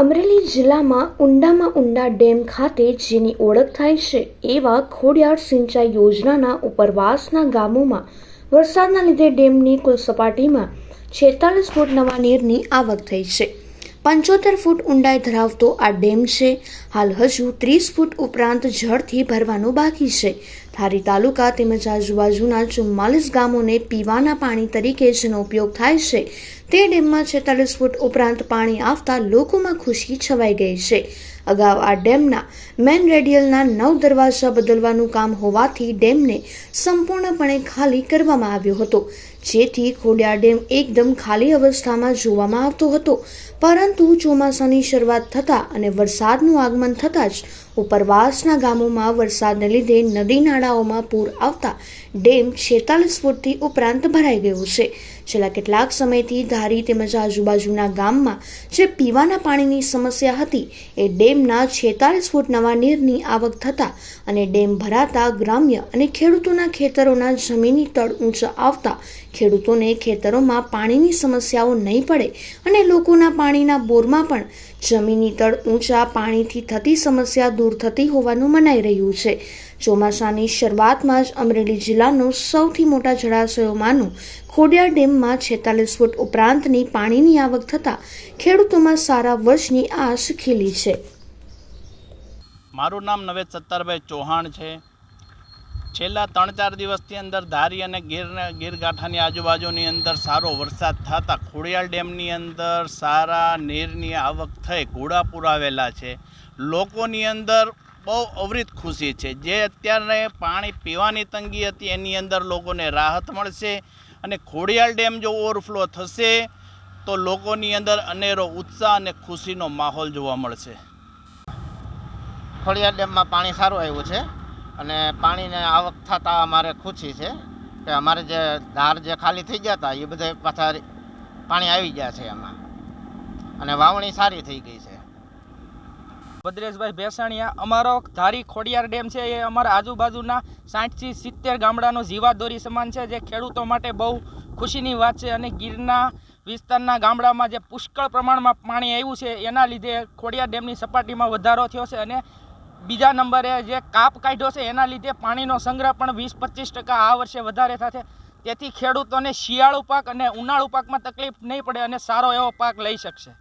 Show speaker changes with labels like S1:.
S1: અમરેલી જિલ્લામાં ઊંડામાં ઊંડા ડેમ ખાતે જેની ઓળખ થાય છે, એવા ખોડિયાર સિંચાઈ યોજનાના ઉપરવાસના ગામોમાં વરસાદના લીધે ડેમની કુલ સપાટીમાં છેતાલીસ ફૂટ નવા નીરની આવક થઈ છે. પંચોતેર ફૂટ ઊંડાઈ ધરાવતો આ ડેમ છે. હાલ હજુ ત્રીસ ફૂટ ઉપરાંત જળથી ભરવાનું બાકી છે. ધારી તાલુકા તેમજ આજુબાજુના ચુમ્માલીસ ગામોને પીવાના પાણી તરીકે જેનો ઉપયોગ થાય છે, તે ડેમમાં છેતાલીસ ફૂટ ઉપરાંત પાણી આવતા લોકોમાં ખુશી છવાઈ ગઈ છે. અગાઉ આ ડેમના મેન રેડિયલના નવ દરવાજા બદલવાનું કામ હોવાથી ડેમને સંપૂર્ણપણે ખાલી કરવામાં આવ્યો હતો. જેથી ખોડિયા ડેમ એકદમ ખાલી અવસ્થામાં જોવામાં આવતો હતો. પરંતુ ચોમાસાની શરૂઆત થતાં અને વરસાદનું આગમન થતાં જ ઉપરવાસના ગામોમાં વરસાદને લીધે નદી નાળાઓમાં પૂર આવતા ડેમ છેતાલીસ ફૂટથી ઉપરાંત ભરાઈ ગયો છે. છેલ્લા કેટલાક સમયથી ધારી તેમજ આજુબાજુના ગામમાં જે પીવાના પાણીની સમસ્યા હતી, એ ડેમના છેતાલીસ ફૂટ નવા નીરની આવક થતાં અને ડેમ ભરાતા ગ્રામ્ય અને ખેડૂતોના ખેતરોના જમીની તળ ઊંચા આવતા ખેડૂતોને ખેતરોમાં પાણીની સમસ્યાઓ નહીં પડે અને લોકોના પાણીના બોરમાં પણ જમીની તળ ઊંચા પાણીથી થતી સમસ્યા દૂર થતી હોવાનું મનાઈ રહ્યું છે. ચોમાસાની શરૂઆતમાં જ અમરેલી જિલ્લાનું સૌથી મોટા જળાશયોમાંનું ખોડિયાર ડેમમાં છેતાલીસ ફૂટ ઉપરાંતની પાણીની આવક થતાં ખેડૂતોમાં સારા વર્ષની આશ ખીલી છે.
S2: મારું નામ નવેદ સત્તારભાઈ ચૌહાણ છે. છેલ્લા ત્રણ ચાર દિવસની અંદર ધારી અને ગીર ગીરગાંઠાની આજુબાજુની અંદર સારો વરસાદ થતાં ખોડિયાર ડેમની અંદર સારા નીરની આવક થઈ ઘોડાપુર આવેલા છે. લોકોની અંદર બહુ અવરિત ખુશી છે. જે અત્યારે પાણી પીવાની તંગી હતી, એની અંદર લોકોને રાહત મળશે અને ખોડિયાલ ડેમ જો ઓવરફ્લો થશે, તો લોકોની અંદર અનેરો ઉત્સાહ અને ખુશીનો માહોલ જોવા મળશે.
S3: ખોડિયાર ડેમમાં પાણી સારું આવ્યું છે અને પાણીને આવક થતાં અમારે ખુશી છે કે અમારે જે ધાર જે ખાલી થઈ ગયા હતા, એ બધા પાછા પાણી આવી ગયા છે એમાં. અને વાવણી સારી થઈ ગઈ છે.
S4: ભદ્રેશભાઈ ભેસાણીયા, અમારો ધારી ખોડિયાર ડેમ છે, એ અમારા આજુબાજુના સાઠથી સિત્તેર ગામડાનો જીવાદોરી સમાન છે, જે ખેડૂતો માટે બહુ ખુશીની વાત છે અને ગીરના વિસ્તારના ગામડામાં જે પુષ્કળ પ્રમાણમાં પાણી આવ્યું છે, એના લીધે ખોડિયાર ડેમની સપાટીમાં વધારો થયો છે અને બીજા નંબરે જે કાપ કાઢ્યો છે, એના લીધે પાણીનો સંગ્રહ પણ વીસ પચીસ ટકા આ વર્ષે વધારે થશે. તેથી ખેડૂતોને શિયાળુ પાક અને ઉનાળુ પાકમાં તકલીફ નહીં પડે અને સારો એવો પાક લઈ શકશે.